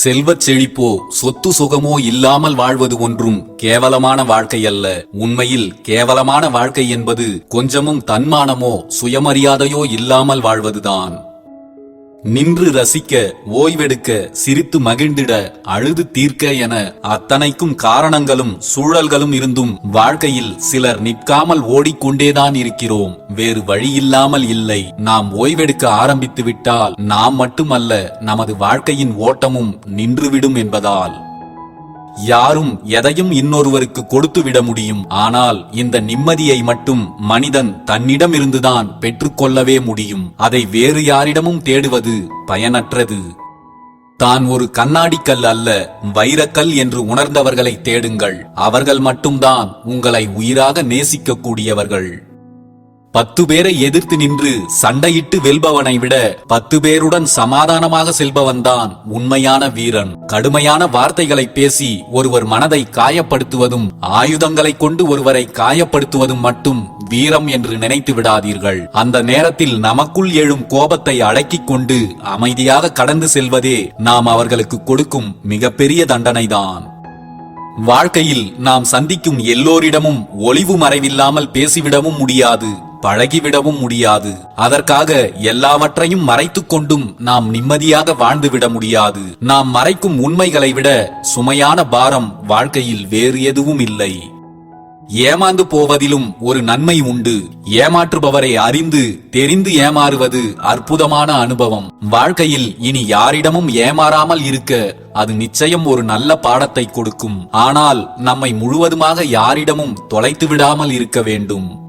செல்வச் செழிப்போ சொத்து சுகமோ இல்லாமல் வாழ்வது ஒன்றும் கேவலமான வாழ்க்கை அல்ல உண்மையில் கேவலமான வாழ்க்கை என்பது கொஞ்சமும் தன்மானமோ சுயமரியாதையோ இல்லாமல் வாழ்வதுதான். நின்று ரசிக்க ஓய்வெடுக்க சிரித்து மகிழ்ந்திட அழுது தீர்க்க என அத்தனைக்கும் காரணங்களும் சூழல்களும் இருந்தும் வாழ்க்கையில் சிலர் நிற்காமல் ஓடிக்கொண்டேதான் இருக்கிறோம். வேறு வழியில்லாமல் இல்லை. நாம் ஓய்வெடுக்க ஆரம்பித்து விட்டால் நாம் மட்டுமல்ல நமது வாழ்க்கையின் ஓட்டமும் நின்றுவிடும் என்பதால். யாரும் எதையும் இன்னொருவருக்கு கொடுத்துவிட முடியும். ஆனால் இந்த நிம்மதியை மட்டும் மனிதன் தன்னிடமிருந்துதான் பெற்றுக்கொள்ளவே முடியும். அதை வேறு யாரிடமும் தேடுவது பயனற்றது. தான் ஒரு கண்ணாடிக்கல் அல்ல வைரக்கல் என்று உணர்ந்தவர்களை தேடுங்கள். அவர்கள் மட்டும்தான் உங்களை உயிராக நேசிக்கக்கூடியவர்கள். பத்து பேரை எதிர்த்து நின்று சண்டையிட்டு வெல்பவனை விட பத்து பேருடன் சமாதானமாக செல்பவன்தான் உண்மையான வீரன். கடுமையான வார்த்தைகளை பேசி ஒருவர் மனதை காயப்படுத்துவதும் ஆயுதங்களை கொண்டு ஒருவரை காயப்படுத்துவதும் மட்டும் வீரம் என்று நினைத்து விடாதீர்கள். அந்த நேரத்தில் நமக்குள் எழும் கோபத்தை அடக்கிக் கொண்டு அமைதியாக கடந்து செல்வதே நாம் அவர்களுக்கு கொடுக்கும் மிகப்பெரிய தண்டனைதான். வாழ்க்கையில் நாம் சந்திக்கும் எல்லோரிடமும் ஒளிவு மறைவில்லாமல் பேசிவிடவும் முடியாது. பழகிவிடவும் முடியாது. அதற்காக எல்லாவற்றையும் மறைத்துக் கொண்டும் நாம் நிம்மதியாக வாழ்ந்துவிட முடியாது. நாம் மறைக்கும் உண்மைகளை விட சுமையான பாரம் வாழ்க்கையில் வேறு எதுவும் இல்லை. ஏமாந்து போவதிலும் ஒரு நன்மை உண்டு. ஏமாற்றுபவரை அறிந்து தெரிந்து ஏமாறுவது அற்புதமான அனுபவம். வாழ்க்கையில் இனி யாரிடமும் ஏமாறாமல் இருக்க அது நிச்சயம் ஒரு நல்ல பாடத்தை கொடுக்கும். ஆனால் நம்மை முழுவதுமாக யாரிடமும் தொலைத்து விடாமல் இருக்க வேண்டும்.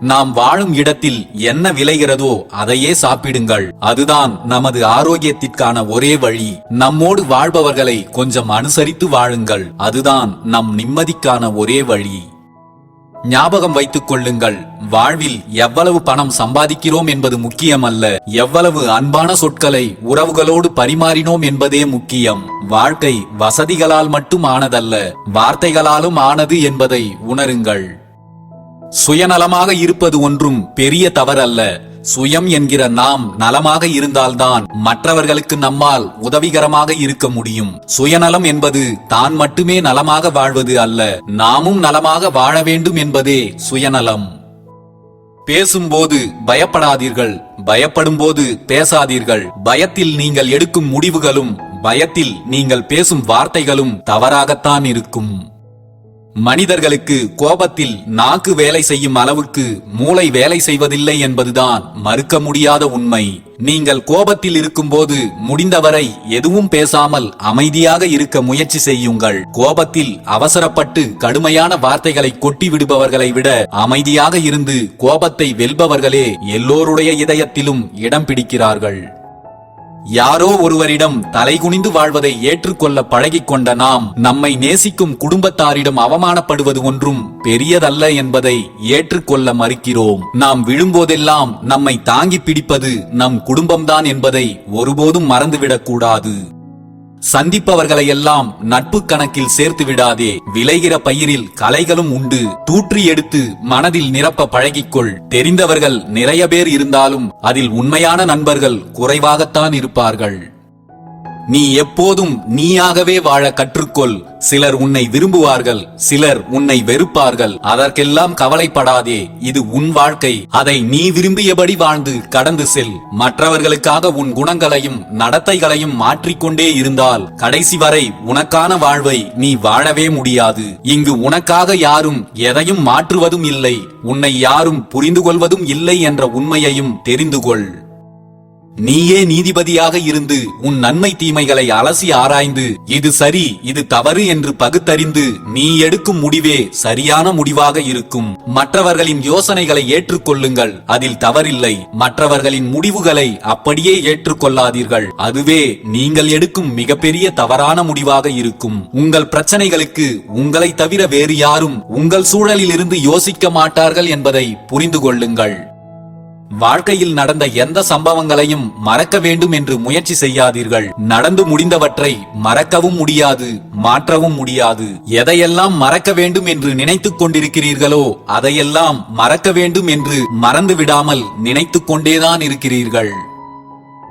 நாம் வாழும் இடத்தில் என்ன விளைகிறதோ அதையே சாப்பிடுங்கள். அதுதான் நமது ஆரோக்கியத்திற்கான ஒரே வழி. நம்மோடு வாழ்பவர்களை கொஞ்சம் அனுசரித்து வாழுங்கள். அதுதான் நம் நிம்மதிக்கான ஒரே வழி. ஞாபகம் வைத்துக் கொள்ளுங்கள் வாழ்வில் எவ்வளவு பணம் சம்பாதிக்கிறோம் என்பது முக்கியமல்ல. எவ்வளவு அன்பான சொற்களை உறவுகளோடு பரிமாறினோம் என்பதே முக்கியம். வாழ்க்கை வசதிகளால் மட்டும் ஆனதல்ல வார்த்தைகளாலும் ஆனது என்பதை உணருங்கள். சுயநலமாக இருப்பது ஒன்றும் பெரிய தவறல்ல. சுயம் என்கிற நாம் நலமாக இருந்தால்தான் மற்றவர்களுக்கு நம்மால் உதவிகரமாக இருக்க முடியும். சுயநலம் என்பது தான் மட்டுமே நலமாக வாழ்வது அல்ல நாமும் நலமாக வாழ வேண்டும் என்பதே சுயநலம். பேசும்போது பயப்படாதீர்கள் பயப்படும்போது பேசாதீர்கள். பயத்தில் நீங்கள் எடுக்கும் முடிவுகளும் பயத்தில் நீங்கள் பேசும் வார்த்தைகளும் தவறாகத்தான் இருக்கும். மனிதர்களுக்கு கோபத்தில் நாக்கு வேலை செய்யும் அளவுக்கு மூளை வேலை செய்வதில்லை என்பதுதான் மறுக்க முடியாத உண்மை. நீங்கள் கோபத்தில் இருக்கும்போது முடிந்தவரை எதுவும் பேசாமல் அமைதியாக இருக்க முயற்சி செய்யுங்கள். கோபத்தில் அவசரப்பட்டு கடுமையான வார்த்தைகளை கொட்டி விடுபவர்களை விட அமைதியாக இருந்து கோபத்தை வெல்பவர்களே எல்லோருடைய இதயத்திலும் இடம் பிடிக்கிறார்கள். யாரோ ஒருவரிடம் தலைகுனிந்து வாழ்வதை ஏற்றுக்கொள்ள பழகிக்கொண்ட நாம் நம்மை நேசிக்கும் குடும்பத்தாரிடம் அவமானப்படுவது ஒன்றும் பெரியதல்ல என்பதை ஏற்றுக்கொள்ள மறுக்கிறோம். நாம் விழும்போதெல்லாம் நம்மை தாங்கி பிடிப்பது நம் குடும்பம்தான் என்பதை ஒருபோதும் மறந்துவிடக்கூடாது சந்திப்பவர்களை எல்லாம் நட்பு கணக்கில் சேர்த்து விடாதே. விளைகிற பயிரில் கலைகளும் உண்டு. தூற்றி எடுத்து மனதில் நிரப்ப பழகிக்கொள். தெரிந்தவர்கள் நிறைய பேர் இருந்தாலும் அதில் உண்மையான நண்பர்கள் குறைவாகத்தான் இருப்பார்கள். நீ எப்போதும் நீயாகவே வாழ கற்றுக்கொள். சிலர் உன்னை விரும்புவார்கள் சிலர் உன்னை வெறுப்பார்கள். அதற்கெல்லாம் கவலைப்படாதே இது உன் வாழ்க்கை. அதை நீ விரும்பியபடி வாழ்ந்து கடந்து செல். மற்றவர்களுக்காக உன் குணங்களையும் நடத்தைகளையும் மாற்றிக்கொண்டே இருந்தால் கடைசி வரை உனக்கான வாழ்வை நீ வாழவே முடியாது. இங்கு உனக்காக யாரும் எதையும் மாற்றுவதும் இல்லை. உன்னை யாரும் புரிந்து கொள்வதும் இல்லை என்ற உண்மையையும் தெரிந்து கொள் நீயே நீதிபதியாக இருந்து உன் நன்மை தீமைகளை அலசி ஆராய்ந்து இது சரி இது தவறு என்று பகுத்தறிந்து நீ எடுக்கும் முடிவே சரியான முடிவாக இருக்கும். மற்றவர்களின் யோசனைகளை ஏற்றுக்கொள்ளுங்கள் அதில் தவறில்லை. மற்றவர்களின் முடிவுகளை அப்படியே ஏற்றுக்கொள்ளாதீர்கள். அதுவே நீங்கள் எடுக்கும் மிகப்பெரிய தவறான முடிவாக இருக்கும். உங்கள் பிரச்சனைகளுக்கு உங்களை தவிர வேறு யாரும் உங்கள் சூழலில் இருந்து யோசிக்க மாட்டார்கள் என்பதை புரிந்து கொள்ளுங்கள். வாழ்க்கையில் நடந்த எந்த சம்பவங்களையும் மறக்க வேண்டும் என்று முயற்சி செய்யாதீர்கள். நடந்து முடிந்தவற்றை மறக்கவும் முடியாது மாற்றவும் முடியாது. எதையெல்லாம் மறக்க வேண்டும் என்று நினைத்துக் கொண்டிருக்கிறீர்களோ அதையெல்லாம் மறக்க வேண்டும் என்று மறந்து விடாமல் நினைத்துக் கொண்டேதான் இருக்கிறீர்கள்.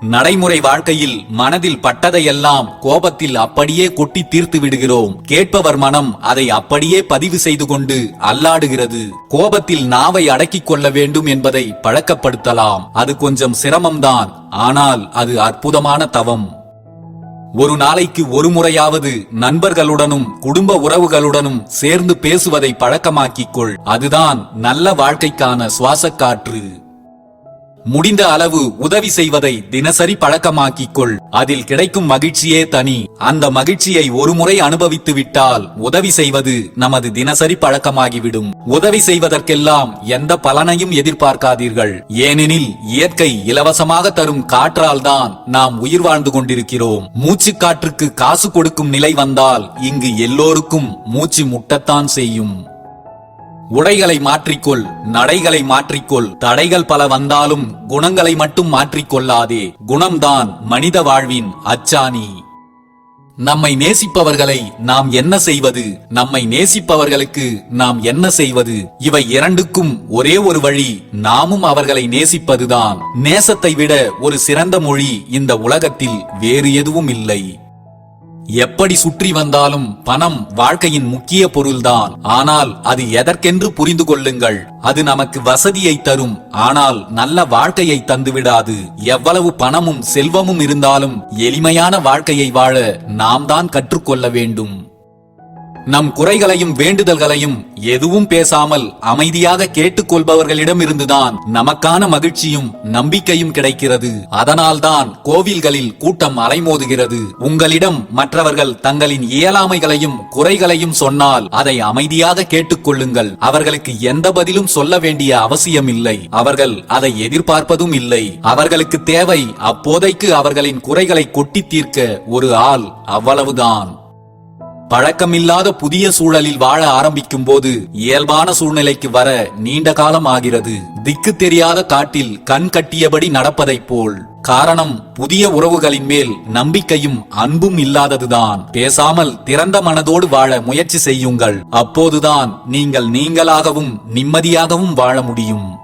நடைமுறை வாழ்க்கையில் மனதில் பட்டதையெல்லாம் கோபத்தில் அப்படியே கொட்டி தீர்த்து விடுகிறோம். கேட்பவர் மனம் அதை அப்படியே பதிவு செய்து கொண்டு அல்லாடுகிறது. கோபத்தில் நாவை அடக்கிக் கொள்ள வேண்டும் என்பதை பழக்கப்படுத்தலாம். அது கொஞ்சம் சிரமம்தான். ஆனால் அது அற்புதமான தவம். ஒரு நாளைக்கு ஒரு முறையாவது நண்பர்களுடனும் குடும்ப உறவுகளுடனும் சேர்ந்து பேசுவதை பழக்கமாக்கிக் கொள். அதுதான் நல்ல வாழ்க்கைக்கான சுவாசக்காற்று. முடிந்த அளவு உதவி செய்வதை தினசரி பழக்கமாக்கிக் கொள் அதில் கிடைக்கும் மகிழ்ச்சியே தனி. அந்த மகிழ்ச்சியை ஒருமுறை அனுபவித்து விட்டால் உதவி செய்வது நமது தினசரி பழக்கமாகிவிடும். உதவி செய்வதற்கெல்லாம் எந்த பலனையும் எதிர்பார்க்காதீர்கள். ஏனெனில் இயற்கை இலவசமாக தரும் காற்றால் தான் நாம் உயிர் வாழ்ந்து கொண்டிருக்கிறோம். மூச்சு காற்றுக்கு காசு கொடுக்கும் நிலை வந்தால் இங்கு எல்லோருக்கும் மூச்சு முட்டத்தான் செய்யும். உடைகளை மாற்றிக்கொள் நடைகளை மாற்றிக்கொள். தடைகள் பல வந்தாலும் குணங்களை மட்டும் மாற்றிக்கொள்ளாதே. குணம்தான் மனித வாழ்வின் அச்சாணி. நம்மை நேசிப்பவர்களை நாம் என்ன செய்வது? நம்மை நேசிப்பவர்களுக்கு நாம் என்ன செய்வது? இவை இரண்டுக்கும் ஒரே ஒரு வழி. நாமும் அவர்களை நேசிப்பதுதான். நேசத்தை விட ஒரு சிறந்த மொழி இந்த உலகத்தில் வேறு எதுவும் இல்லை. எப்படி சுற்றி வந்தாலும் பணம் வாழ்க்கையின் முக்கிய பொருள்தான். ஆனால் அது எதற்கென்று புரிந்து கொள்ளுங்கள். அது நமக்கு வசதியை தரும். ஆனால் நல்ல வாழ்க்கையை தந்துவிடாது. எவ்வளவு பணமும் செல்வமும் இருந்தாலும் எளிமையான வாழ்க்கையை வாழ நாம் தான் கற்றுக்கொள்ள வேண்டும். நம் குறைகளையும் வேண்டுதல்களையும் எதுவும் பேசாமல் அமைதியாக கேட்டுக்கொள்பவர்களிடமிருந்துதான் நமக்கான மகிழ்ச்சியும் நம்பிக்கையும் கிடைக்கிறது. அதனால்தான் கோவில்களில் கூட்டம் அலைமோதுகிறது. உங்களிடம் மற்றவர்கள் தங்களின் இயலாமைகளையும் குறைகளையும் சொன்னால் அதை அமைதியாக கேட்டுக்கொள்ளுங்கள். அவர்களுக்கு எந்த பதிலும் சொல்ல வேண்டிய அவசியம் இல்லை அவர்கள் அதை எதிர்பார்ப்பதும் இல்லை. அவர்களுக்கு தேவை அப்போதைக்கு அவர்களின் குறைகளை கொட்டி தீர்க்க ஒரு ஆள் அவ்வளவுதான். பழக்கமில்லாத புதிய சூழலில் வாழ ஆரம்பிக்கும் போது இயல்பான சூழ்நிலைக்கு வர நீண்ட காலம் ஆகிறது. திக்கு தெரியாத காட்டில் கண் கட்டியபடி நடப்பதைப் போல். காரணம் புதிய உறவுகளின் மேல் நம்பிக்கையும் அன்பும் இல்லாததுதான். பேசாமல் திறந்த மனதோடு வாழ முயற்சி செய்யுங்கள். அப்போதுதான் நீங்கள் நீங்களாகவும் நிம்மதியாகவும் வாழ முடியும்.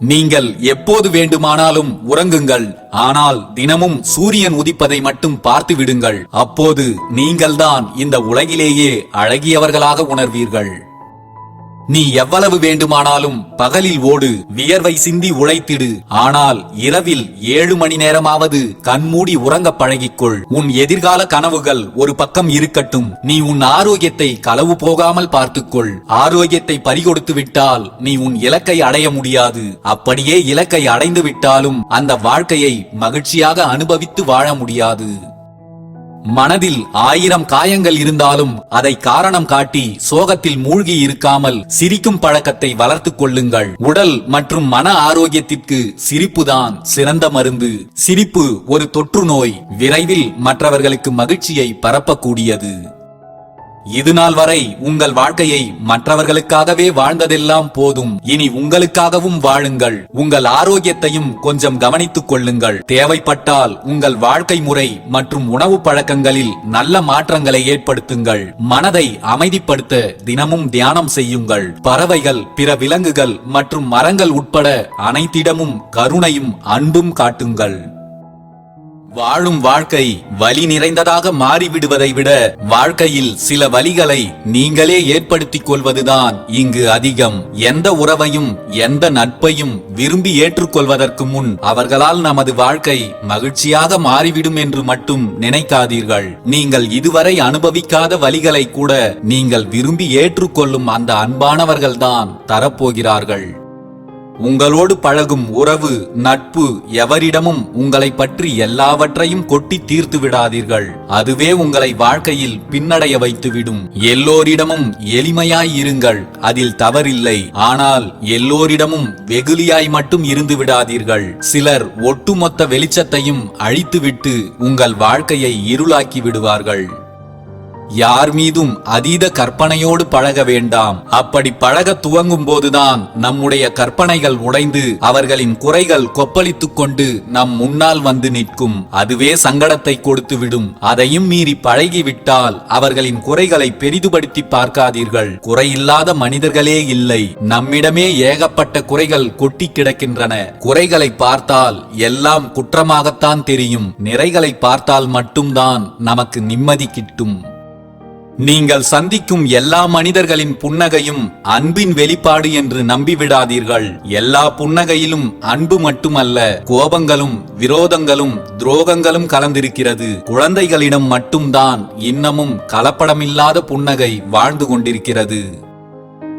நீங்கள் எப்போது வேண்டுமானாலும் உறங்குங்கள். ஆனால் தினமும் சூரியன் உதிப்பதை மட்டும் பார்த்து விடுங்கள். அப்போது நீங்கள்தான் இந்த உலகிலேயே அழகியவர்களாக உணர்வீர்கள். நீ எவ்வளவு வேண்டுமானாலும் பகலில் ஓடு வியர்வை சிந்தி உழைத்திடு. ஆனால் இரவில் ஏழு மணி நேரமாவது கண்மூடி உறங்க பழகிக்கொள். உன் எதிர்கால கனவுகள் ஒரு பக்கம் இருக்கட்டும். நீ உன் ஆரோக்கியத்தை களவு போகாமல் பார்த்துக்கொள். ஆரோக்கியத்தை பறிகொடுத்து விட்டால் நீ உன் இலக்கை அடைய முடியாது. அப்படியே இலக்கை அடைந்து விட்டாலும் அந்த வாழ்க்கையை மகிழ்ச்சியாக அனுபவித்து வாழ முடியாது. மனதில் ஆயிரம் காயங்கள் இருந்தாலும் அதை காரணம் காட்டி சோகத்தில் மூழ்கி இருக்காமல் சிரிக்கும் பழக்கத்தை வளர்த்துக் கொள்ளுங்கள். உடல் மற்றும் மன ஆரோக்கியத்திற்கு சிரிப்புதான் சிறந்த மருந்து. சிரிப்பு ஒரு தொற்று நோய். விரைவில் மற்றவர்களுக்கு மகிழ்ச்சியை பரப்பக்கூடியது. இது நாள் வரை உங்கள் வாழ்க்கையை மற்றவர்களுக்காகவே வாழ்ந்ததெல்லாம் போதும். இனி உங்களுக்காகவும் வாழுங்கள். உங்கள் ஆரோக்கியத்தையும் கொஞ்சம் கவனித்துக் கொள்ளுங்கள். தேவைப்பட்டால் உங்கள் வாழ்க்கை முறை மற்றும் உணவு பழக்கங்களில் நல்ல மாற்றங்களை ஏற்படுத்துங்கள். மனதை அமைதிப்படுத்த தினமும் தியானம் செய்யுங்கள். பறவைகள் பிற விலங்குகள் மற்றும் மரங்கள் உட்பட அனைத்திடமும் கருணையும் அன்பும் காட்டுங்கள். வாழும் வாழ்க்கை வலி நிறைந்ததாக மாறிவிடுவதை விட வாழ்க்கையில் சில வலிகளை நீங்களே ஏற்படுத்திக் கொள்வதுதான் இங்கு அதிகம். எந்த உறவையும் எந்த நட்பையும் விரும்பி ஏற்றுக்கொள்வதற்கு முன் அவர்களால் நமது வாழ்க்கை மகிழ்ச்சியாக மாறிவிடும் என்று மட்டும் நினைக்காதீர்கள். நீங்கள் இதுவரை அனுபவிக்காத வழிகளை கூட நீங்கள் விரும்பி ஏற்றுக்கொள்ளும் அந்த அன்பானவர்கள்தான் தரப்போகிறார்கள். உங்களோடு பழகும் உறவு நட்பு எவரிடமும் உங்களை பற்றி எல்லாவற்றையும் கொட்டி தீர்த்து விடாதீர்கள். அதுவே உங்களை வாழ்க்கையில் பின்னடைய வைத்துவிடும். எல்லோரிடமும் எளிமையாய் இருங்கள். அதில் தவறில்லை. ஆனால் எல்லோரிடமும் வெகுளியாய் மட்டும் இருந்து விடாதீர்கள். சிலர் ஒட்டுமொத்த வெளிச்சத்தையும் அழித்துவிட்டு உங்கள் வாழ்க்கையை இருளாக்கி விடுவார்கள். யார் மீதும் அதீத கற்பனையோடு பழக வேண்டாம். அப்படி பழக துவங்கும் போதுதான் நம்முடைய கற்பனைகள் உடைந்து அவர்களின் குறைகள் கொப்பளித்துக் கொண்டு நம் முன்னால் வந்து நிற்கும். அதுவே சங்கடத்தை கொடுத்து விடும் அதையும் மீறி பழகிவிட்டால் அவர்களின் குறைகளை பெரிதுபடுத்தி பார்க்காதீர்கள். குறையில்லாத மனிதர்களே இல்லை. நம்மிடமே ஏகப்பட்ட குறைகள் கொட்டி கிடக்கின்றன. குறைகளை பார்த்தால் எல்லாம் குற்றமாகத்தான் தெரியும். நிறைகளை பார்த்தால் மட்டும்தான் நமக்கு நிம்மதி கிட்டும். நீங்கள் சந்திக்கும் எல்லா மனிதர்களின் புன்னகையும் அன்பின் வெளிப்பாடு என்று நம்பிவிடாதீர்கள். எல்லா புன்னகையிலும் அன்பு மட்டுமல்ல கோபங்களும் விரோதங்களும் துரோகங்களும் கலந்திருக்கிறது. குழந்தைகளிடம் மட்டும்தான் இன்னமும் கலப்படமில்லாத புன்னகை வாழ்ந்து கொண்டிருக்கிறது.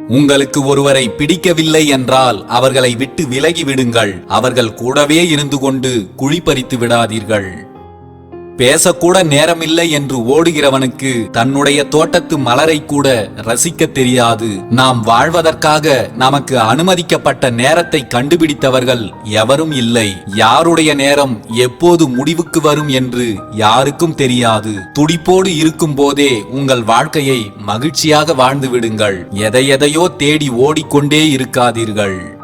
உங்களுக்கு ஒருவரை பிடிக்கவில்லை என்றால் அவர்களை விட்டு விலகி விடுங்கள் அவர்கள் கூடவே இருந்து கொண்டு குழி பறித்து விடாதீர்கள். பேசக்கூட நேரமில்லை என்று ஓடுகிறவனுக்கு தன்னுடைய தோட்டத்து மலரை கூட ரசிக்க தெரியாது. நாம் வாழ்வதற்காக நமக்கு அனுமதிக்கப்பட்ட நேரத்தை கண்டுபிடித்தவர்கள் எவரும் இல்லை. யாருடைய நேரம் எப்போது முடிவுக்கு வரும் என்று யாருக்கும் தெரியாது. துடிப்போடு இருக்கும் போதே உங்கள் வாழ்க்கையை மகிழ்ச்சியாக வாழ்ந்து விடுங்கள். எதை எதையோ தேடி ஓடிக்கொண்டே இருக்காதீர்கள்.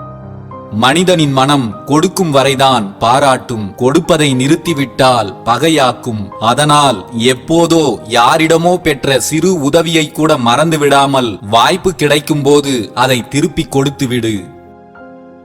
மனிதனின் மனம் கொடுக்கும் வரைதான் பாராட்டும் கொடுப்பதை நிறுத்திவிட்டால் பகையாக்கும். அதனால் எப்போதோ யாரிடமோ பெற்ற சிறு உதவியை கூட மறந்து விடாமல் வாய்ப்பு கிடைக்கும் போது அதை திருப்பி கொடுத்து விடு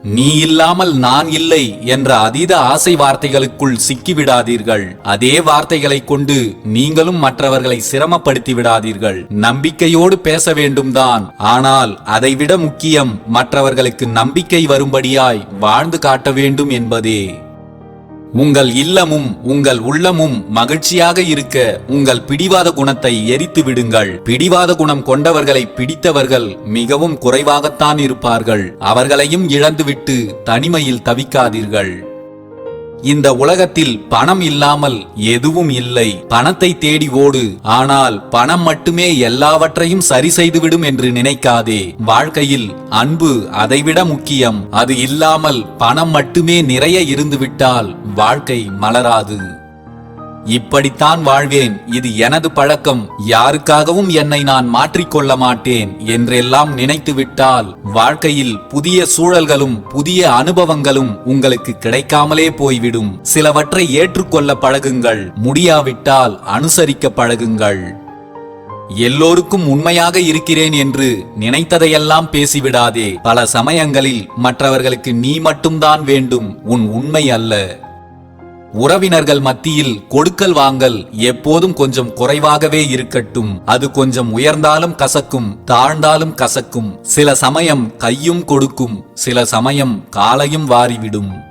நீ இல்லாமல் நான் இல்லை என்ற அதீத ஆசை வார்த்தைகளுக்குள் சிக்கிவிடாதீர்கள். அதே வார்த்தைகளை கொண்டு நீங்களும் மற்றவர்களை சிரமப்படுத்தி விடாதீர்கள். நம்பிக்கையோடு பேச வேண்டும்தான். ஆனால் அதைவிட முக்கியம் மற்றவர்களுக்கு நம்பிக்கை வரும்படியாய் வாழ்ந்து காட்ட வேண்டும் என்பதே. உங்கள் இல்லமும் உங்கள் உள்ளமும் மகிழ்ச்சியாக இருக்க உங்கள் பிடிவாத குணத்தை எரித்து விடுங்கள். பிடிவாத குணம் கொண்டவர்களை பிடித்தவர்கள் மிகவும் குறைவாகத்தான் இருப்பார்கள். அவர்களையும் இழந்துவிட்டு தனிமையில் தவிக்காதீர்கள். இந்த உலகத்தில் பணம் இல்லாமல் எதுவும் இல்லை. பணத்தை தேடி ஓடு. ஆனால் பணம் மட்டுமே எல்லாவற்றையும் சரி செய்துவிடும் என்று நினைக்காதே. வாழ்க்கையில் அன்பு அதைவிட முக்கியம். அது இல்லாமல் பணம் மட்டுமே நிறைய இருந்துவிட்டால் வாழ்க்கை மலராது. இப்படித்தான் வாழ்வேன். இது எனது பழக்கம். யாருக்காகவும் என்னை நான் மாற்றிக்கொள்ள மாட்டேன் என்றெல்லாம் நினைத்துவிட்டால் வாழ்க்கையில் புதிய சூழல்களும் புதிய அனுபவங்களும் உங்களுக்கு கிடைக்காமலே போய்விடும். சிலவற்றை ஏற்றுக்கொள்ள பழகுங்கள். முடியாவிட்டால் அனுசரிக்க பழகுங்கள். எல்லோருக்கும் உண்மையாக இருக்கிறேன் என்று நினைத்ததையெல்லாம் பேசிவிடாதே. பல சமயங்களில் மற்றவர்களுக்கு நீ மட்டும்தான் வேண்டும். உன் உண்மை அல்ல. உறவினர்கள் மத்தியில் கொடுக்கல் வாங்கல் எப்போதும் கொஞ்சம் குறைவாகவே இருக்கட்டும். அது கொஞ்சம் உயர்ந்தாலும் கசக்கும் தாழ்ந்தாலும் கசக்கும். சில சமயம் கையும் கொடுக்கும் சில சமயம் காலையும் வாரிவிடும்.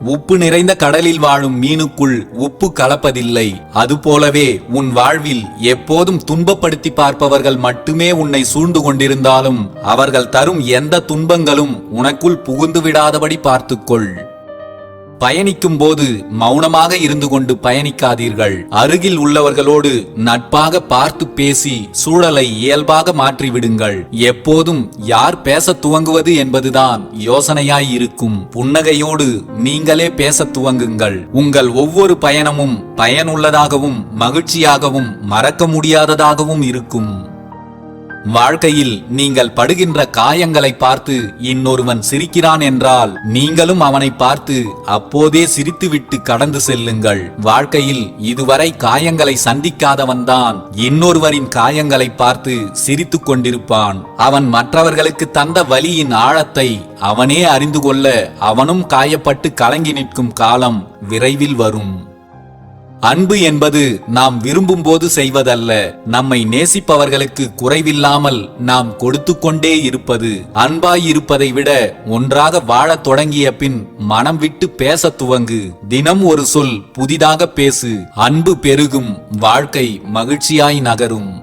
உப்பு நிறைந்த கடலில் வாழும் மீனுக்குள் உப்பு கலப்பதில்லை. அதுபோலவே உன் வாழ்வில் எப்போதும் துன்பப்படுத்தி பார்ப்பவர்கள் மட்டுமே உன்னை சூழ்ந்து கொண்டிருந்தாலும் அவர்கள் தரும் எந்த துன்பங்களும் உனக்குள் புகுந்து விடாதபடி பார்த்துக்கொள். பயணிக்கும் போது மௌனமாக இருந்து கொண்டு பயணிக்காதீர்கள். அருகில் உள்ளவர்களோடு நட்பாக பார்த்து பேசி சூழலை இயல்பாக மாற்றிவிடுங்கள். எப்போதும் யார் பேச துவங்குவது என்பதுதான் யோசனையாய் இருக்கும் புன்னகையோடு நீங்களே பேச துவங்குங்கள். உங்கள் ஒவ்வொரு பயணமும் பயனுள்ளதாகவும் மகிழ்ச்சியாகவும் மறக்க முடியாததாகவும் இருக்கும். வாழ்க்கையில் நீங்கள் படுகின்ற காயங்களை பார்த்து இன்னொருவன் சிரிக்கிறான் என்றால் நீங்களும் அவனை பார்த்து அப்போதே சிரித்துவிட்டு கடந்து செல்லுங்கள். வாழ்க்கையில் இதுவரை காயங்களை சந்திக்காதவன்தான். இன்னொருவரின் காயங்களை பார்த்து சிரித்துக் கொண்டிருப்பான். அவன் மற்றவர்களுக்கு தந்த வலியின் ஆழத்தை அவனே அறிந்து கொள்ள அவனும் காயப்பட்டு கலங்கி நிற்கும் காலம் விரைவில் வரும். அன்பு என்பது நாம் விரும்பும் போது செய்வதல்ல. நம்மை நேசிப்பவர்களுக்கு குறைவில்லாமல் நாம் கொடுத்து கொண்டே இருப்பது. அன்பாய் இருப்பதை விட ஒன்றாக வாழத் தொடங்கிய பின் மனம் விட்டு பேச துவங்கு. தினம் ஒரு சொல் புதிதாக பேசு. அன்பு பெருகும் வாழ்க்கை மகிழ்ச்சியாய் நகரும்.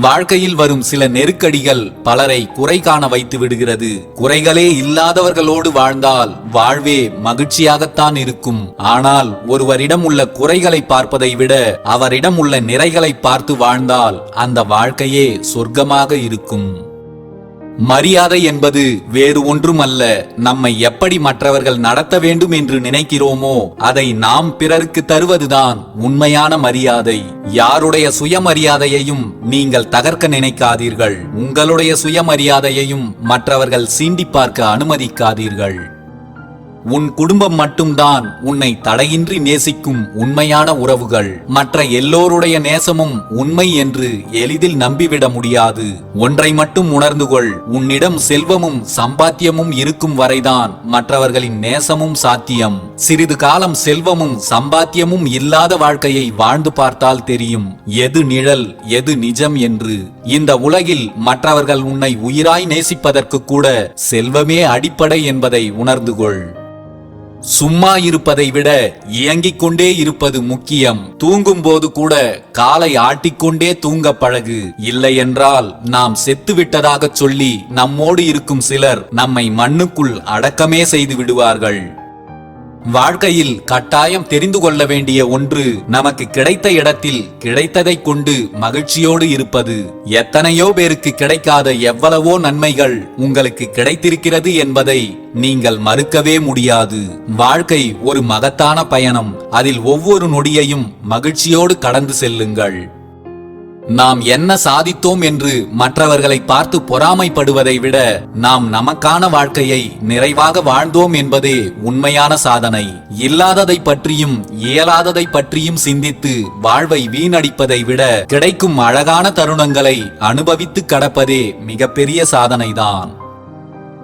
வாழ்க்கையில் வரும் சில நெருக்கடிகள் பலரை குறை காண வைத்து விடுகிறது. குறைகளே இல்லாதவர்களோடு வாழ்ந்தால் வாழ்வே மகிழ்ச்சியாகத்தான் இருக்கும். ஆனால் ஒருவரிடம் உள்ள குறைகளை பார்ப்பதை விட அவரிடம் உள்ள நிறைகளை பார்த்து வாழ்ந்தால் அந்த வாழ்க்கையே சொர்க்கமாக இருக்கும். மரியாதை என்பது வேறு ஒன்றுமல்ல. நம்மை எப்படி மற்றவர்கள் நடத்த வேண்டும் என்று நினைக்கிறோமோ அதை நாம் பிறருக்கு தருவதுதான் உண்மையான மரியாதை. யாருடைய சுயமரியாதையையும் நீங்கள் தகர்க்க நினைக்காதீர்கள். உங்களுடைய சுயமரியாதையையும் மற்றவர்கள் சீண்டி பார்க்க அனுமதிக்காதீர்கள். உன் குடும்பம் மட்டும்தான் உன்னை தடையின்றி நேசிக்கும் உண்மையான உறவுகள். மற்ற எல்லோருடைய நேசமும் உண்மை என்று எளிதில் நம்பிவிட முடியாது. ஒன்றை மட்டும் உணர்ந்து கொள். உன்னிடம் செல்வமும் சம்பாத்தியமும் இருக்கும் வரைதான் மற்றவர்களின் நேசமும் சாத்தியம். சிறிது காலம் செல்வமும் சம்பாத்தியமும் இல்லாத வாழ்க்கையை வாழ்ந்து பார்த்தால் தெரியும். எது நிழல் எது நிஜம் என்று. இந்த உலகில் மற்றவர்கள் உன்னை உயிராய் நேசிப்பதற்கு கூட செல்வமே அடிப்படை என்பதை உணர்ந்து கொள். சும்மா இருப்பதை விட இயங்கிக் கொண்டே இருப்பது முக்கியம். தூங்கும் போது கூட காலை ஆட்டிக்கொண்டே தூங்க பழகு. இல்லை என்றால் நாம் செத்துவிட்டதாக சொல்லி நம்மோடு இருக்கும் சிலர் நம்மை மண்ணுக்குள் அடக்கமே செய்து விடுவார்கள். வாழ்க்கையில் கட்டாயம் தெரிந்து கொள்ள வேண்டிய ஒன்று நமக்கு கிடைத்த இடத்தில் கிடைத்ததை கொண்டு மகிழ்ச்சியோடு இருப்பது. எத்தனையோ பேருக்கு கிடைக்காத எவ்வளவோ நன்மைகள் உங்களுக்கு கிடைத்திருக்கிறது என்பதை நீங்கள் மறுக்கவே முடியாது. வாழ்க்கை ஒரு மகத்தான பயணம். அதில் ஒவ்வொரு நொடியையும் மகிழ்ச்சியோடு கடந்து செல்லுங்கள். நாம் என்ன சாதித்தோம் என்று மற்றவர்களை பார்த்து பொறாமைப்படுவதை விட நாம் நமக்கான வாழ்க்கையை நிறைவாக வாழ்ந்தோம் என்பதே உண்மையான சாதனை. இல்லாததை பற்றியும் இயலாததை பற்றியும் சிந்தித்து வாழ்வை வீணடிப்பதை விட கிடைக்கும் அழகான தருணங்களை அனுபவித்து கடப்பதே மிகப்பெரிய சாதனைதான்.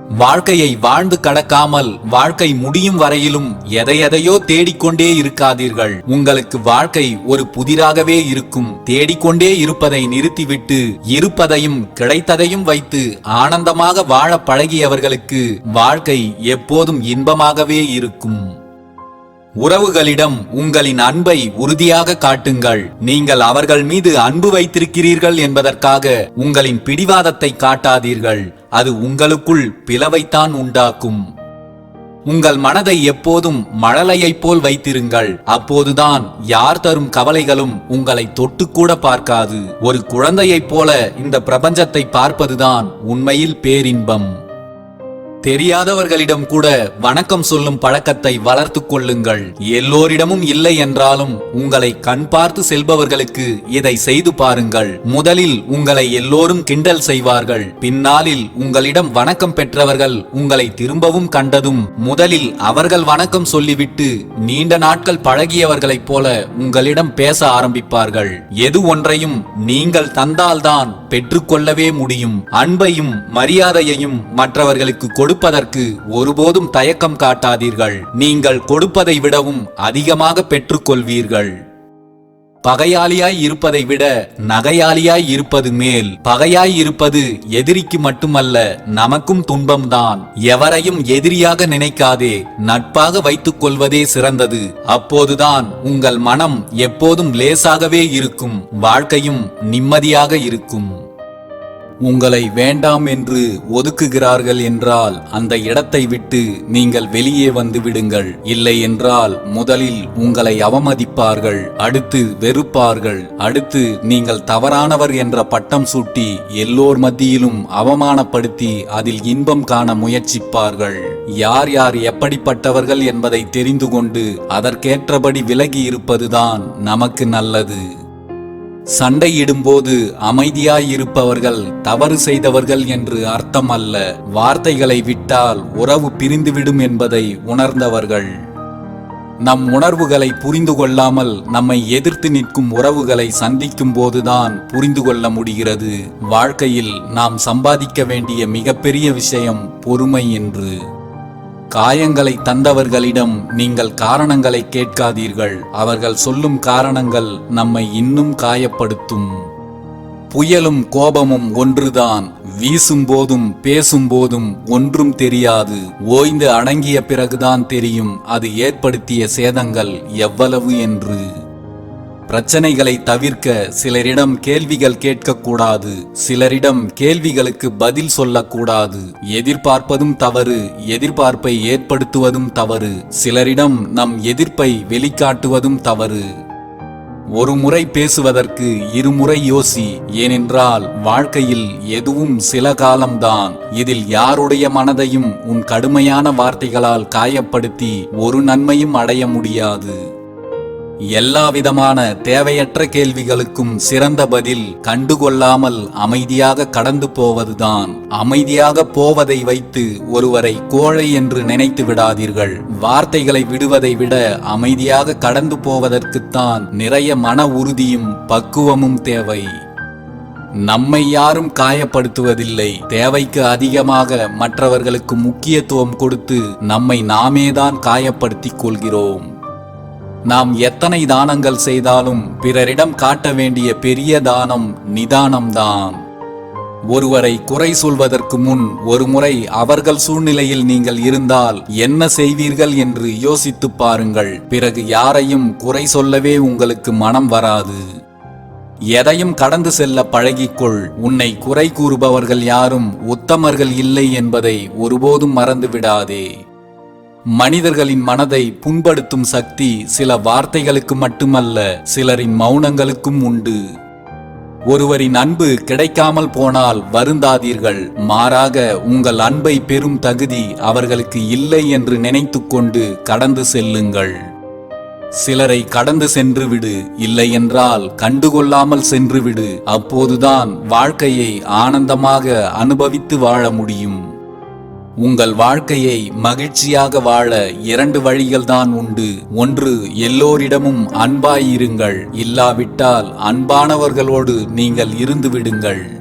வாழ்க்கையை வாழ்ந்து கடக்காமல் வாழ்க்கை முடியும் வரையிலும் எதையெதையோ தேடிக்கொண்டே இருக்காதீர்கள். உங்களுக்கு வாழ்க்கை ஒரு புதிராகவே இருக்கும். தேடிக்கொண்டே இருப்பதை நிறுத்திவிட்டு இருப்பதையும் கிடைத்ததையும் வைத்து ஆனந்தமாக வாழ பழகியவர்களுக்கு வாழ்க்கை எப்போதும் இன்பமாகவே இருக்கும். உறவுகளிடம் உங்களின் அன்பை உறுதியாக காட்டுங்கள். நீங்கள் அவர்கள் மீது அன்பு வைத்திருக்கிறீர்கள் என்பதற்காக உங்களின் பிடிவாதத்தை காட்டாதீர்கள். அது உங்களுக்குள் பிளவைத்தான் உண்டாக்கும். உங்கள் மனதை எப்போதும் மழலையைப் போல் வைத்திருங்கள். அப்போதுதான் யார் தரும் கவலைகளும் உங்களை தொட்டுக்கூட பார்க்காது. ஒரு குழந்தையைப் போல இந்த பிரபஞ்சத்தை பார்ப்பதுதான் உண்மையில் பேரின்பம். தெரியாதவர்களிடம் கூட வணக்கம் சொல்லும் பழக்கத்தை வளர்த்து கொள்ளுங்கள். எல்லோரிடமும் இல்லை என்றாலும் உங்களை கண் பார்த்து செல்பவர்களுக்கு இதை செய்து பாருங்கள். முதலில் உங்களை எல்லோரும் கிண்டல் செய்வார்கள். பின்னாளில் உங்களிடம் வணக்கம் பெற்றவர்கள் உங்களை திரும்பவும் கண்டதும் முதலில் அவர்கள் வணக்கம் சொல்லிவிட்டு நீண்ட நாட்கள் பழகியவர்களைப் போல உங்களிடம் பேச ஆரம்பிப்பார்கள். எது ஒன்றையும் நீங்கள் தந்தால்தான் பெற்றுக்கொள்ளவே முடியும். அன்பையும் மரியாதையையும் மற்றவர்களுக்கு கொடுப்பதற்கு ஒருபோதும் தயக்கம் காட்டாதீர்கள். நீங்கள் கொடுப்பதை விடவும் அதிகமாக பெற்றுக்கொள்வீர்கள். பகையாளியாய் இருப்பதை விட நகையாளியாய் இருப்பது மேல். பகையாய் இருப்பது எதிரிக்கு மட்டுமல்ல நமக்கும் துன்பம்தான். எவரையும் எதிரியாக நினைக்காதே நட்பாக வைத்துக் கொள்வதே சிறந்தது. அப்போதுதான் உங்கள் மனம் எப்போதும் லேசாகவே இருக்கும் வாழ்க்கையும் நிம்மதியாக இருக்கும். உங்களை வேண்டாம் என்று ஒதுக்குகிறார்கள் என்றால் அந்த இடத்தை விட்டு நீங்கள் வெளியே வந்து விடுங்கள். இல்லை என்றால் முதலில் உங்களை அவமதிப்பார்கள் அடுத்து வெறுப்பார்கள் அடுத்து நீங்கள் தவறானவர் என்ற பட்டம் சூட்டி எல்லோர் மத்தியிலும் அவமானப்படுத்தி அதில் இன்பம் காண முயற்சிப்பார்கள். யார் யார் எப்படிப்பட்டவர்கள் என்பதை தெரிந்து கொண்டு அதற்கேற்றபடி விலகி இருப்பதுதான் நமக்கு நல்லது. சண்டையிடும்போது அமைதியாயிருப்பவர்கள் தவறு செய்தவர்கள் என்று அர்த்தம் அல்ல. வார்த்தைகளை விட்டால் உறவு பிரிந்துவிடும் என்பதை உணர்ந்தவர்கள். நம் உணர்வுகளை புரிந்து கொள்ளாமல் நம்மை எதிர்த்து நிற்கும் உறவுகளை சந்திக்கும் போதுதான் புரிந்து கொள்ள முடிகிறது. வாழ்க்கையில் நாம் சம்பாதிக்க வேண்டிய மிகப்பெரிய விஷயம் பொறுமை என்று. காயங்களை தந்தவர்களிடம் நீங்கள் காரணங்களை கேட்காதீர்கள். அவர்கள் சொல்லும் காரணங்கள் நம்மை இன்னும் காயப்படுத்தும். புயலும் கோபமும் ஒன்றுதான். வீசும்போதும் பேசும்போதும் ஒன்றும் தெரியாது. ஓய்ந்து அடங்கிய பிறகுதான் தெரியும். அது ஏற்படுத்திய சேதங்கள் எவ்வளவு என்று. பிரச்சனைகளை தவிர்க்க சிலரிடம் கேள்விகள் கேட்கக்கூடாது. சிலரிடம் கேள்விகளுக்கு பதில் சொல்லக்கூடாது. எதிர்பார்ப்பதும் தவறு எதிர்பார்ப்பை ஏற்படுத்துவதும் தவறு. சிலரிடம் நம் எதிர்ப்பை வெளிக்காட்டுவதும் தவறு. ஒரு முறை பேசுவதற்கு இருமுறை யோசி ஏனென்றால் வாழ்க்கையில் எதுவும் சில காலம்தான். இதில் யாருடைய மனதையும் உன் கடுமையான வார்த்தைகளால் காயப்படுத்தி ஒரு நன்மையும் அடைய முடியாது. எல்லா விதமான தேவையற்ற கேள்விகளுக்கும் சிறந்த பதில் கண்டுகொள்ளாமல் அமைதியாக கடந்து போவதுதான். அமைதியாக போவதை வைத்து ஒருவரை கோழை என்று நினைத்து விடாதீர்கள். வார்த்தைகளை விடுவதை விட அமைதியாக கடந்து போவதற்குத்தான் நிறைய மன உறுதியும் பக்குவமும் தேவை. நம்மை யாரும் காயப்படுத்துவதில்லை. தேவைக்கு அதிகமாக மற்றவர்களுக்கு முக்கியத்துவம் கொடுத்து நம்மை நாமேதான் காயப்படுத்திக் கொள்கிறோம். நாம் எத்தனை தானங்கள் செய்தாலும் பிறரிடம் காட்ட வேண்டிய பெரிய தானம் நிதானம்தான். ஒருவரை குறை சொல்வதற்கு முன் ஒருமுறை அவர்கள் சூழ்நிலையில் நீங்கள் இருந்தால் என்ன செய்வீர்கள் என்று யோசித்துப் பாருங்கள். பிறகு யாரையும் குறை சொல்லவே உங்களுக்கு மனம் வராது. எதையும் கடந்து செல்ல பழகிக்கொள். உன்னை குறை கூறுபவர்கள் யாரும் உத்தமர்கள் இல்லை என்பதை ஒருபோதும் மறந்து விடாதே மனிதர்களின் மனதை புண்படுத்தும் சக்தி சில வார்த்தைகளுக்கு மட்டுமல்ல சிலரின் மௌனங்களுக்கும் உண்டு. ஒருவரின் அன்பு கிடைக்காமல் போனால் வருந்தாதீர்கள். மாறாக உங்கள் அன்பை பெறும் தகுதி அவர்களுக்கு இல்லை என்று நினைத்துக்கொண்டு கடந்து செல்லுங்கள். சிலரை கடந்து சென்று விடு இல்லை என்றால் கண்டுகொள்ளாமல் சென்று விடு அப்போதுதான் வாழ்க்கையை ஆனந்தமாக அனுபவித்து வாழ முடியும். உங்கள் வாழ்க்கையை மகிழ்ச்சியாக வாழ இரண்டு வழிகள்தான் உண்டு. ஒன்று எல்லோரிடமும் அன்பாயிருங்கள். இல்லாவிட்டால் அன்பானவர்களோடு நீங்கள் இருந்து விடுங்கள்.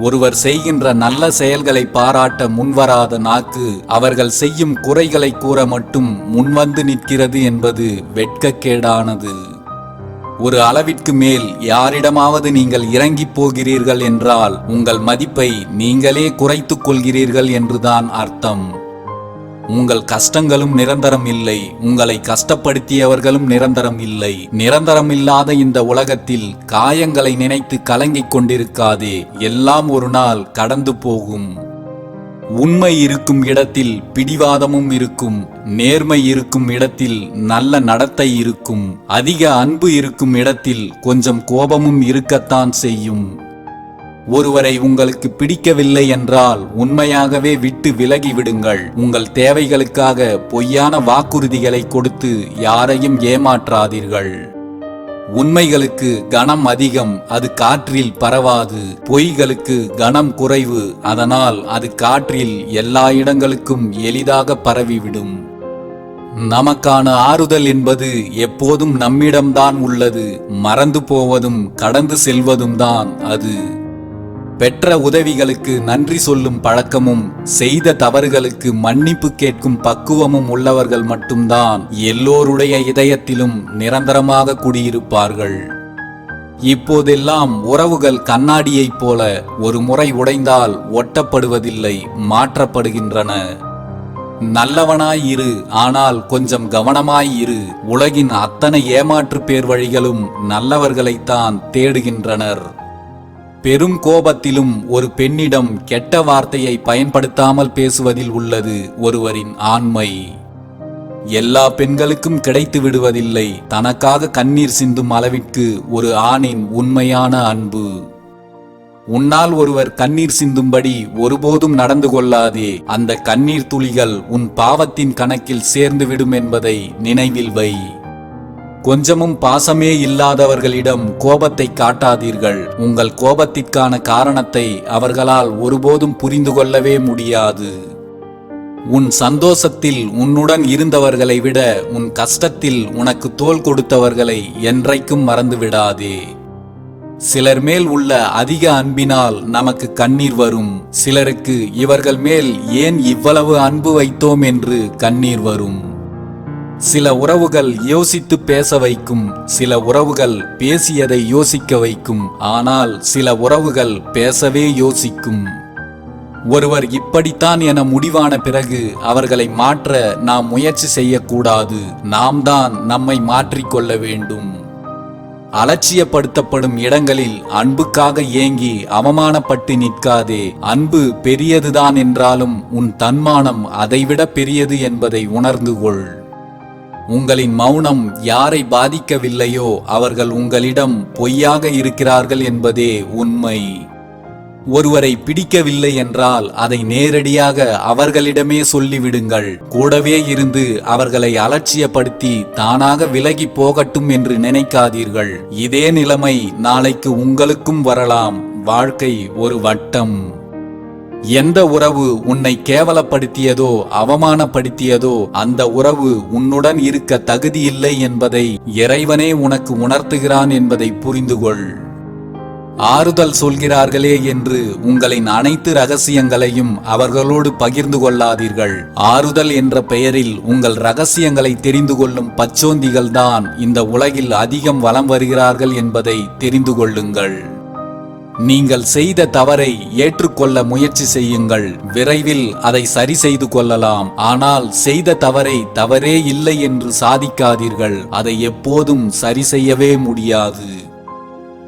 ஒருவர் செய்கின்ற நல்ல செயல்களை பாராட்ட முன்வராத நாக்கு அவர்கள் செய்யும் குறைகளை கூற மட்டும் முன்வந்து நிற்கிறது என்பது வெட்கக்கேடானது. ஒரு அளவிற்கு மேல் யாரிடமாவது நீங்கள் இறங்கிப் போகிறீர்கள் என்றால் உங்கள் மதிப்பை நீங்களே குறைத்துக் கொள்கிறீர்கள் என்றுதான் அர்த்தம். உங்கள் கஷ்டங்களும் நிரந்தரம் இல்லை உங்களை கஷ்டப்படுத்தியவர்களும் நிரந்தரம் இல்லை. நிரந்தரம் இல்லாத இந்த உலகத்தில் காயங்களை நினைத்து கலங்கிக் கொண்டிருக்காதே எல்லாம் ஒரு நாள் கடந்து போகும். உண்மை இருக்கும் இடத்தில் பிடிவாதமும் இருக்கும் நேர்மை இருக்கும் இடத்தில் நல்ல நடத்தை இருக்கும் அதிக அன்பு இருக்கும் இடத்தில் கொஞ்சம் கோபமும் இருக்கத்தான் செய்யும். ஒருவரை உங்களுக்கு பிடிக்கவில்லை என்றால் உண்மையாகவே விட்டு விலகி விடுங்கள். உங்கள் தேவைகளுக்காக பொய்யான வாக்குறுதிகளை கொடுத்து யாரையும் ஏமாற்றாதீர்கள். உண்மைகளுக்கு கனம் அதிகம் அது காற்றில் பரவாது. பொய்களுக்கு கனம் குறைவு அதனால் அது காற்றில் எல்லா இடங்களுக்கும் எளிதாக பரவிவிடும். நமக்கான ஆறுதல் என்பது எப்போதும் நம்மிடம்தான் உள்ளது. மறந்து போவதும் கடந்து செல்வதும் தான் அது. பெற்ற உதவிகளுக்கு நன்றி சொல்லும் பழக்கமும் செய்த தவறுகளுக்கு மன்னிப்பு கேட்கும் பக்குவமும் உள்ளவர்கள் மட்டும்தான் எல்லோருடைய இதயத்திலும் நிரந்தரமாக குடியிருப்பார்கள். இப்போதெல்லாம் உறவுகள் கண்ணாடியைப் போல ஒரு முறை உடைந்தால் ஒட்டப்படுவதில்லை மாற்றப்படுகின்றன. நல்லவனாய் இரு ஆனால் கொஞ்சம் கவனமாய் இரு உலகின் அத்தனை ஏமாற்று பேர் வழிகளும் நல்லவர்களைத்தான் தேடுகின்றனர். பெரும் கோபத்திலும் ஒரு பெண்ணிடம் கெட்ட வார்த்தையை பயன்படுத்தாமல் பேசுவதில் உள்ளது ஒருவரின் ஆண்மை. எல்லா பெண்களுக்கும் கிடைத்து விடுவதில்லை. தனக்காக கண்ணீர் சிந்தும் அளவிற்கு ஒரு ஆணின் உண்மையான அன்பு. உன்னால் ஒருவர் கண்ணீர் சிந்தும்படி ஒருபோதும் நடந்து கொள்ளாதே. அந்த கண்ணீர் துளிகள் உன் பாவத்தின் கணக்கில் சேர்ந்து விடும் என்பதை நினைவில் வை. கொஞ்சமும் பாசமே இல்லாதவர்களிடம் கோபத்தை காட்டாதீர்கள். உங்கள் கோபத்திற்கான காரணத்தை அவர்களால் ஒருபோதும் புரிந்து கொள்ளவே முடியாது. உன் சந்தோஷத்தில் உன்னுடன் இருந்தவர்களை விட உன் கஷ்டத்தில் உனக்கு தோல் கொடுத்தவர்களை என்றைக்கும் மறந்து விடாதே சிலர் மேல் உள்ள அதிக அன்பினால் நமக்கு கண்ணீர் வரும். சிலருக்கு இவர்கள் மேல் ஏன் இவ்வளவு அன்பு வைத்தோம் என்று கண்ணீர் வரும். சில உறவுகள் யோசித்து பேச வைக்கும் சில உறவுகள் பேசியதை யோசிக்க வைக்கும் ஆனால் சில உறவுகள் பேசவே யோசிக்கும். ஒருவர் இப்படித்தான் என முடிவான பிறகு அவர்களை மாற்ற நாம் முயற்சி செய்யக்கூடாது நாம் தான் நம்மை மாற்றிக்கொள்ள வேண்டும். அலட்சியப்படுத்தப்படும் இடங்களில் அன்புக்காக ஏங்கி அவமானப்பட்டு நிற்காதே அன்பு பெரியதுதான் என்றாலும் உன் தன்மானம் அதைவிட பெரியது என்பதை உணர்ந்து கொள். உங்களின் மௌனம் யாரை பாதிக்கவில்லையோ அவர்கள் உங்களிடம் பொய்யாக இருக்கிறார்கள் என்பதே உண்மை. ஒருவரை பிடிக்கவில்லை என்றால் அதை நேரடியாக அவர்களிடமே சொல்லிவிடுங்கள். கூடவே இருந்து அவர்களை அலட்சியப்படுத்தி தானாக விலகி போகட்டும் என்று நினைக்காதீர்கள். இதே நிலைமை நாளைக்கு உங்களுக்கும் வரலாம். வாழ்க்கை ஒரு வட்டம். எந்த உறவு உன்னை கேவலப்படுத்தியதோ அவமானப்படுத்தியதோ அந்த உறவு உன்னுடன் இருக்க தகுதியில்லை என்பதை இறைவனே உனக்கு உணர்த்துகிறான் என்பதை புரிந்துகொள். ஆறுதல் சொல்கிறார்களே என்று உங்களின் அனைத்து ரகசியங்களையும் அவர்களோடு பகிர்ந்து கொள்ளாதீர்கள். ஆறுதல் என்ற பெயரில் உங்கள் ரகசியங்களை தெரிந்து கொள்ளும் பச்சோந்திகள்தான் இந்த உலகில் அதிகம் வலம் வருகிறார்கள் என்பதை தெரிந்து கொள்ளுங்கள். நீங்கள் செய்த தவறை ஏற்றுக்கொள்ள முயற்சி செய்யுங்கள். விரைவில் அதை சரி செய்து கொள்ளலாம். ஆனால் செய்த தவறை தவறே இல்லை என்று சாதிக்காதீர்கள். அதை எப்போதும் சரி செய்யவே முடியாது.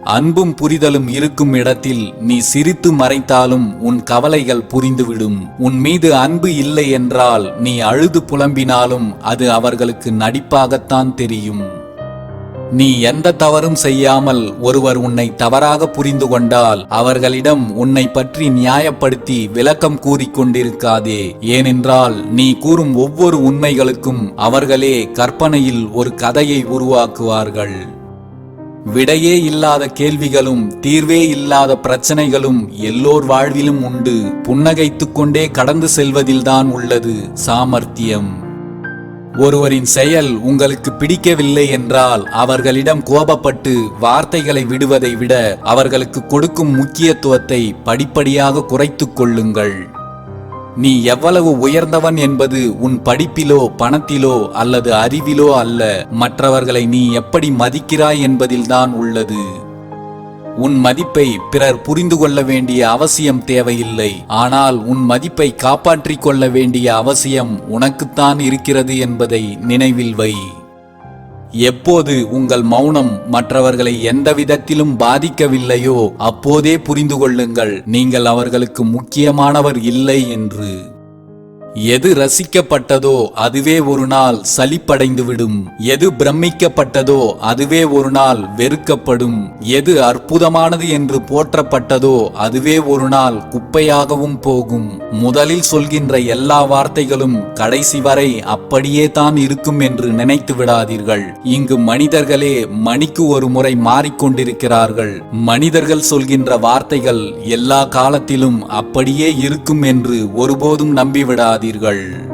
அன்பும் புரிதலும் இருக்கும் இடத்தில் நீ சிரித்து மறைத்தாலும் உன் கவலைகள் புரிந்துவிடும். உன் மீது அன்பு இல்லை என்றால் நீ அழுது புலம்பினாலும் அது அவர்களுக்கு நடிப்பாகத்தான் தெரியும். நீ எந்த தவறும் செய்யாமல் ஒருவர் உன்னை தவறாக புரிந்து கொண்டால் அவர்களிடம் உன்னை பற்றி நியாயப்படுத்தி விளக்கம் கூறிக்கொண்டிருக்காதே ஏனென்றால் நீ கூறும் ஒவ்வொரு உண்மைகளுக்கும் அவர்களே கற்பனையில் ஒரு கதையை உருவாக்குவார்கள். விடையே இல்லாத கேள்விகளும் தீர்வே இல்லாத பிரச்சனைகளும் எல்லோர் வாழ்விலும் உண்டு. புன்னகைத்துக்கொண்டே கடந்து செல்வதில்தான் உள்ளது சாமர்த்தியம். ஒருவரின் செயல் உங்களுக்கு பிடிக்கவில்லை என்றால் அவர்களிடம் கோபப்பட்டு வார்த்தைகளை விடுவதை விட அவர்களுக்கு கொடுக்கும் முக்கியத்துவத்தை படிப்படியாக குறைத்து கொள்ளுங்கள். நீ எவ்வளவு உயர்ந்தவன் என்பது உன் படிப்பிலோ பணத்திலோ அல்லது அறிவிலோ அல்ல. மற்றவர்களை நீ எப்படி மதிக்கிறாய் என்பதில்தான் உள்ளது. உன் மதிப்பை பிறர் புரிந்து கொள்ள வேண்டிய அவசியம் தேவையில்லை. ஆனால் உன் மதிப்பை காப்பாற்றிக் கொள்ள வேண்டிய அவசியம் உனக்குத்தான் இருக்கிறது என்பதை நினைவில் வை. எப்போது உங்கள் மௌனம் மற்றவர்களை எந்த விதத்திலும் பாதிக்கவில்லையோ அப்போதே புரிந்து கொள்ளுங்கள். நீங்கள் அவர்களுக்கு முக்கியமானவர் இல்லை என்று. எது ரசிக்கப்பட்டதோ அதுவே ஒரு நாள் சலிப்படைந்துவிடும். எது பிரமிக்கப்பட்டதோ அதுவே ஒரு நாள் வெறுக்கப்படும். எது அற்புதமானது என்று போற்றப்பட்டதோ அதுவே ஒரு நாள் குப்பையாகவும் போகும். முதலில் சொல்கின்ற எல்லா வார்த்தைகளும் கடைசி வரை அப்படியே தான் இருக்கும் என்று நினைத்து விடாதீர்கள். இங்கு மனிதர்களே மணிக்கு ஒரு முறை மாறிக்கொண்டிருக்கிறார்கள். மனிதர்கள் சொல்கின்ற வார்த்தைகள் எல்லா காலத்திலும் அப்படியே இருக்கும் என்று ஒருபோதும் நம்பிவிடாது விடாதீர்கள்